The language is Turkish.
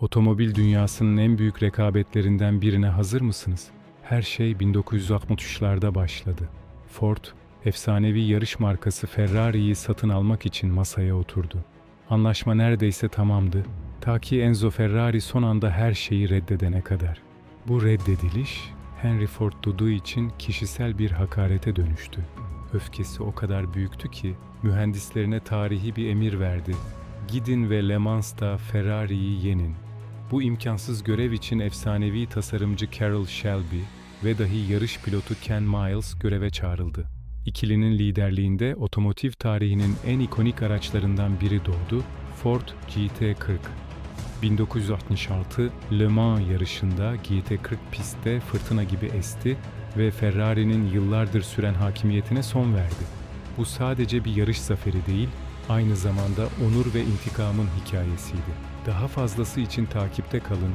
Otomobil dünyasının en büyük rekabetlerinden birine hazır mısınız? Her şey 1963'larda başladı. Ford, efsanevi yarış markası Ferrari'yi satın almak için masaya oturdu. Anlaşma neredeyse tamamdı. Ta ki Enzo Ferrari son anda her şeyi reddedene kadar. Bu reddediliş, Henry Ford Dudu için kişisel bir hakarete dönüştü. Öfkesi o kadar büyüktü ki mühendislerine tarihi bir emir verdi. Gidin ve Le Mans'ta Ferrari'yi yenin. Bu imkansız görev için efsanevi tasarımcı Carroll Shelby ve dahi yarış pilotu Ken Miles göreve çağrıldı. İkilinin liderliğinde otomotiv tarihinin en ikonik araçlarından biri doğdu, Ford GT40. 1966 Le Mans yarışında GT40 pistte fırtına gibi esti ve Ferrari'nin yıllardır süren hakimiyetine son verdi. Bu sadece bir yarış zaferi değil, aynı zamanda onur ve intikamın hikayesiydi. Daha fazlası için takipte kalın